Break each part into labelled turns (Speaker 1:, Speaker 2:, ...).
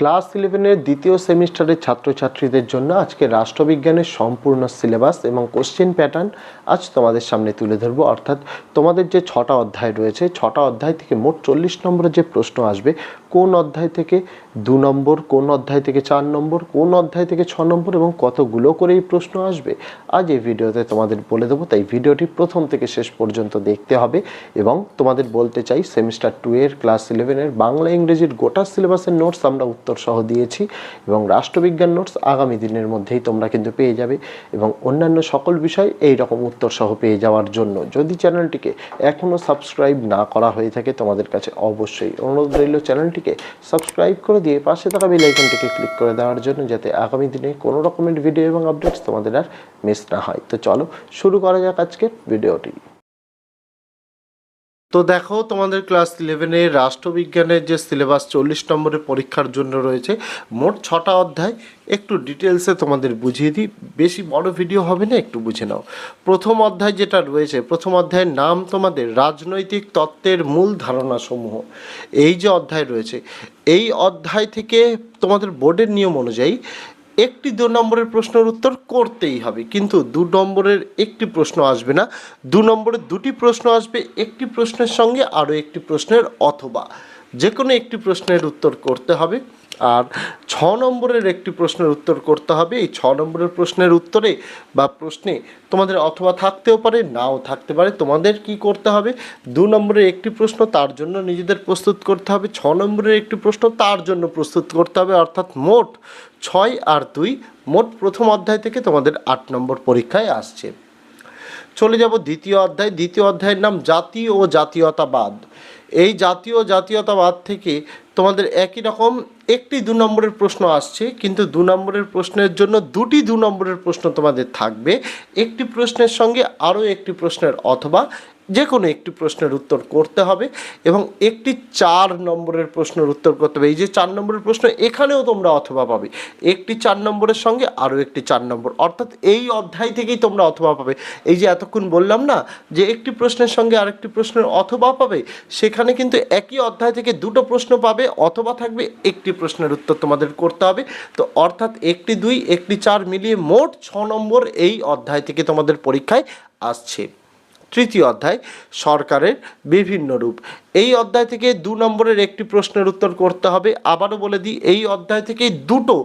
Speaker 1: Class ইলেভেনের দ্বিতীয় সেমিস্টারের ছাত্রছাত্রীদের জন্য আজকে রাষ্ট্রবিজ্ঞানের সম্পূর্ণ সিলেবাস এবং কোশ্চেন প্যাটার্ন আজ তোমাদের সামনে তুলে ধরবো। অর্থাৎ তোমাদের যে ছটা অধ্যায় রয়েছে, ছটা অধ্যায় থেকে মোট চল্লিশ নম্বরের যে প্রশ্ন আসবে, কোন অধ্যায় থেকে দু নম্বর, কোন অধ্যায় থেকে চার নম্বর, কোন অধ্যায় থেকে ছ নম্বর এবং কতগুলো করে এই প্রশ্ন আসবে, আজ এই ভিডিওতে তোমাদের বলে দেবো। তাই ভিডিওটি প্রথম থেকে শেষ পর্যন্ত দেখতে হবে এবং তোমাদের বলতে চাই, সেমিস্টার টু এর, ক্লাস ইলেভেনের, বাংলা, ইংরেজির গোটা সিলেবাসের নোটস আমরা উত্তর সহ দিয়েছি এবং রাষ্ট্রবিজ্ঞান নোটস আগামী দিনের মধ্যেই তোমরা কিন্তু পেয়ে যাবে এবং অন্যান্য সকল বিষয় এই রকম উত্তর সহ পেয়ে যাওয়ার জন্য। যদি চ্যানেলটিকে এখনও সাবস্ক্রাইব না করা হয়ে থাকে, তোমাদের কাছে অবশ্যই অনুরোধ রইল চ্যানেলটিকে সাবস্ক্রাইব করে দিয়ে পাশে থাকা বেল আইকনটিকে ক্লিক করে দেওয়ার জন্য যাতে আগামী দিনে কোনো রকমের ভিডিও এবং আপডেটস তোমাদের আর মিস না হয়। তো চলো, শুরু করা যাক আজকের ভিডিওটি। তো দেখো, তোমাদের ক্লাস ইলেভেনে রাষ্ট্রবিজ্ঞানের যে সিলেবাস চল্লিশ নম্বরের পরীক্ষার জন্য রয়েছে, মোট ছটা অধ্যায়। একটু ডিটেলসে তোমাদের বুঝিয়ে দিই। বেশি বড় ভিডিও হবে না, একটু বুঝে নাও। প্রথম অধ্যায় যেটা রয়েছে, প্রথম অধ্যায়ের নাম তোমাদের রাজনৈতিক তত্ত্বের মূল ধারণাসমূহ। এই যে অধ্যায় রয়েছে, এই অধ্যায় থেকে তোমাদের বোর্ডের নিয়ম অনুযায়ী একটি দু নম্বরের প্রশ্নের উত্তর করতেই হবে। কিন্তু দু নম্বরের একটি প্রশ্ন আসবে না। দু নম্বরের দুটি প্রশ্ন আসবে, একটি প্রশ্নের সঙ্গে আরও একটি প্রশ্নের অথবা। যে কোনো একটি প্রশ্নের উত্তর করতে হবে। আর ছ নম্বরের একটি প্রশ্নের উত্তর করতে হবে। এই ছ নম্বরের প্রশ্নের উত্তরে বা প্রশ্নে তোমাদের অথবা থাকতেও পারে, নাও থাকতে পারে, তোমাদের কি করতে হবে? দু নম্বরের একটি প্রশ্ন, তার জন্য নিজেদের প্রস্তুত করতে হবে। ছ নম্বরের একটি প্রশ্ন, তার জন্য প্রস্তুত করতে হবে। অর্থাৎ মোট ছয় আর দুই, মোট প্রথম অধ্যায় থেকে তোমাদের আট নম্বর পরীক্ষায় আসছে। চলে যাব দ্বিতীয় অধ্যায়। দ্বিতীয় অধ্যায়ের নাম জাতি ও জাতীয়তাবাদ। এই জাতীয় জাতীয়তাবাদ থেকে তোমাদের একই রকম একটি দু নম্বরের প্রশ্ন আসছে, কিন্তু দু নম্বরের প্রশ্নের জন্য দুটি দু নম্বরের প্রশ্ন তোমাদের থাকবে। একটি প্রশ্নের সঙ্গে আরও একটি প্রশ্নের অথবা যে কোনো একটি প্রশ্নের উত্তর করতে হবে এবং একটি চার নম্বরের প্রশ্নের উত্তর করতে হবে। এই যে চার নম্বরের প্রশ্ন, এখানেও তোমরা অথবা পাবে। একটি চার নম্বরের সঙ্গে আরও একটি চার নম্বর। অর্থাৎ এই অধ্যায় থেকেই তোমরা অথবা পাবে। এই যে এতক্ষণ বললাম না যে একটি প্রশ্নের সঙ্গে আরেকটি প্রশ্নের অথবা পাবে, সেখানে কিন্তু একই অধ্যায় থেকে দুটো প্রশ্ন পাবে, অথবা থাকবে একটি প্রশ্নের উত্তর তোমাদের করতে হবে। তো অর্থাৎ একটি দুই, একটি চার মিলিয়ে মোট ছ নম্বর এই অধ্যায় থেকে তোমাদের পরীক্ষায় আসছে। তৃতীয় অধ্যায়, সরকারের বিভিন্ন রূপ। এই অধ্যায় থেকে দু নম্বরের একটি প্রশ্নের উত্তর করতে হবে। আবারও বলে দিই, এই অধ্যায় থেকে দুটো,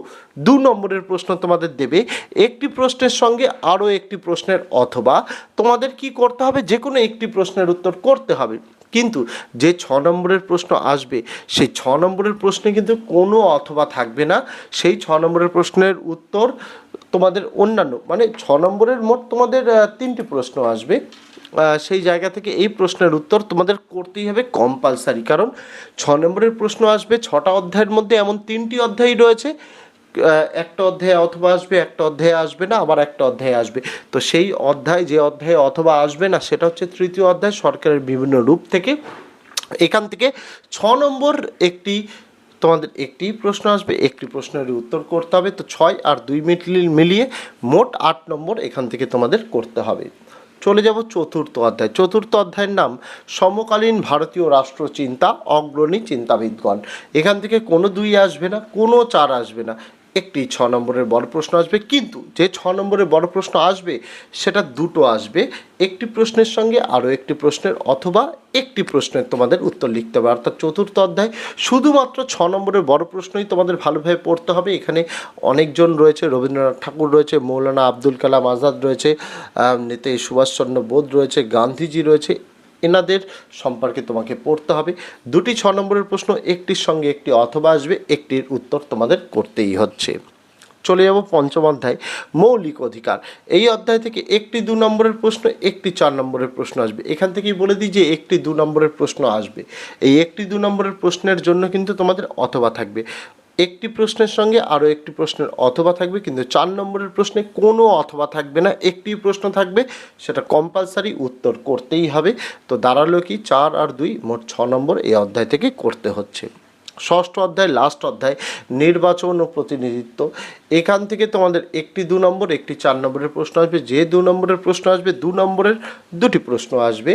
Speaker 1: দু নম্বরের প্রশ্ন তোমাদের দেবে। একটি প্রশ্নের সঙ্গে আরও একটি প্রশ্নের অথবা তোমাদের কি করতে হবে? যে কোনো একটি প্রশ্নের উত্তর করতে হবে। কিন্তু যে ছ নম্বরের প্রশ্ন আসবে, সেই ছ নম্বরের প্রশ্নে কিন্তু কোনো অথবা থাকবে না। সেই ছ নম্বরের প্রশ্নের উত্তর তোমাদের অন্যান্য মানে ছ নম্বরের মোট তোমাদের তিনটি প্রশ্ন আসবে। সেই জায়গা থেকে এই প্রশ্নের উত্তর তোমাদের করতেই হবে কম্পালসারি কারণ ছ নম্বরের প্রশ্ন আসবে, ছটা অধ্যায়ের মধ্যে এমন তিনটি অধ্যায় রয়েছে একটা অধ্যায়ে অথবা আসবে, একটা অধ্যায়ে আসবে না, আবার একটা অধ্যায়ে আসবে। তো সেই অধ্যায়, যে অধ্যায়ে অথবা আসবে না, সেটা হচ্ছে তৃতীয় অধ্যায়, সরকারের বিভিন্ন রূপ থেকে। এখান থেকে ছ নম্বর একটি, তোমাদের একটি প্রশ্ন আসবে, একটি প্রশ্নের উত্তর করতে হবে। তো ছয় আর দুই মিটলি, মিলিয়ে মোট আট নম্বর এখান থেকে তোমাদের করতে হবে। চলে যাব চতুর্থ অধ্যায়। চতুর্থ অধ্যায়ের নাম, সমকালীন ভারতীয় রাষ্ট্র চিন্তা অগ্রণী চিন্তাবিদগণ। এখান থেকে কোনো দুই আসবে না, কোনো চার আসবে না। একটি ছ নম্বরের বড় প্রশ্ন আসবে। কিন্তু যে ছ নম্বরের বড় প্রশ্ন আসবে, সেটা দুটো আসবে। একটি প্রশ্নের সঙ্গে আরও একটি প্রশ্নের অথবা একটি প্রশ্নের তোমাদের উত্তর লিখতে হবে। অর্থাৎ চতুর্থ অধ্যায় শুধুমাত্র ছ নম্বরের বড় প্রশ্নই তোমাদের ভালোভাবে পড়তে হবে। এখানে অনেকজন রয়েছে, রবীন্দ্রনাথ ঠাকুর রয়েছে, মৌলানা আব্দুল কালাম আজাদ রয়েছে নেতাজি সুভাষচন্দ্র বোস রয়েছে, গান্ধীজি রয়েছে এনাদের সম্পর্কে তোমাকে পড়তে হবে। দুটি ছ নম্বরের প্রশ্ন, একটির সঙ্গে একটি অথবা আসবে, একটির উত্তর তোমাদের করতেই হচ্ছে। চলে যাব পঞ্চম অধ্যায়, মৌলিক অধিকার। এই অধ্যায় থেকে একটি দু নম্বরের প্রশ্ন, একটি চার নম্বরের প্রশ্ন আসবে। এখান থেকেই বলে দিই যে একটি দু নম্বরের প্রশ্ন আসবে। এই একটি দু নম্বরের প্রশ্নের জন্য কিন্তু তোমাদের অথবা থাকবে। একটি প্রশ্নের সঙ্গে আরও একটি প্রশ্নের অথবা থাকবে, কিন্তু চার নম্বরের প্রশ্নে কোনো অথবা থাকবে না, একটি প্রশ্ন থাকবে, সেটা কম্পালসারি উত্তর করতেই হবে। তো দাঁড়াল কি, চার আর দুই মোট ছ নম্বর এই অধ্যায় থেকে করতে হচ্ছে। ষষ্ঠ অধ্যায় লাস্ট অধ্যায়, নির্বাচন ও প্রতিনিধিত্ব। এখান থেকে তোমাদের একটি দু নম্বর, একটি চার নম্বরের প্রশ্ন আসবে। যে দু নম্বরের প্রশ্ন আসবে, দু নম্বরের দুটি প্রশ্ন আসবে।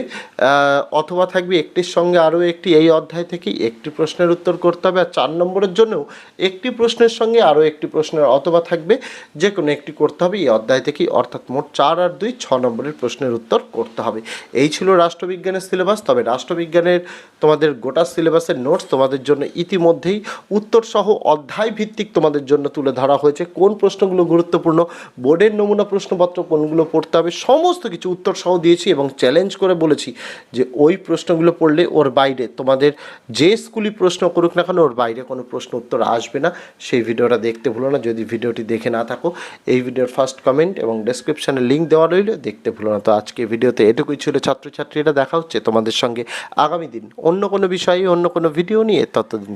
Speaker 1: অথবা থাকবে একটির সঙ্গে আরও একটি। এই অধ্যায় থেকেই একটি প্রশ্নের উত্তর করতে হবে। আর চার নম্বরের জন্যও একটি প্রশ্নের সঙ্গে আরও একটি প্রশ্নের অথবা থাকবে। যে কোনো একটি করতে হবে। এই অধ্যায় থেকেই অর্থাৎ মোট চার আর দুই, ছ নম্বরের প্রশ্নের উত্তর করতে হবে। এই ছিল রাষ্ট্রবিজ্ঞানের সিলেবাস। তবে রাষ্ট্রবিজ্ঞানের তোমাদের গোটা সিলেবাসের নোটস তোমাদের জন্য ইতিমধ্যেই উত্তর সহ অধ্যায় ভিত্তিক তোমাদের জন্য তুলে ধরা হয়েছে। কোন প্রশ্নগুলো গুরুত্বপূর্ণ? বোর্ডের নমুনা প্রশ্নপত্র কোনগুলো পড়তে হবে? সমস্ত কিছু উত্তর সহ দিয়েছি এবং চ্যালেঞ্জ করে বলেছি যে ওই প্রশ্নগুলো পড়লে ওর বাইরে তোমাদের যে স্কুলই প্রশ্ন করুক না কেন ওর বাইরে কোনো প্রশ্ন উত্তর আসবে না। সেই ভিডিওটা দেখতে ভুলো না। যদি ভিডিওটি দেখে না থাকো, এই ভিডিওর ফার্স্ট কমেন্ট এবং ডেসক্রিপশানে লিঙ্ক দেওয়া রইল। দেখতে ভুলো না। তো আজকে ভিডিওতে এটুকুই ছিল ছাত্রছাত্রীরা। দেখা হচ্ছে তোমাদের সঙ্গে আগামী দিন অন্য কোনো বিষয়ে, অন্য কোনো ভিডিও নিয়ে। ততদিন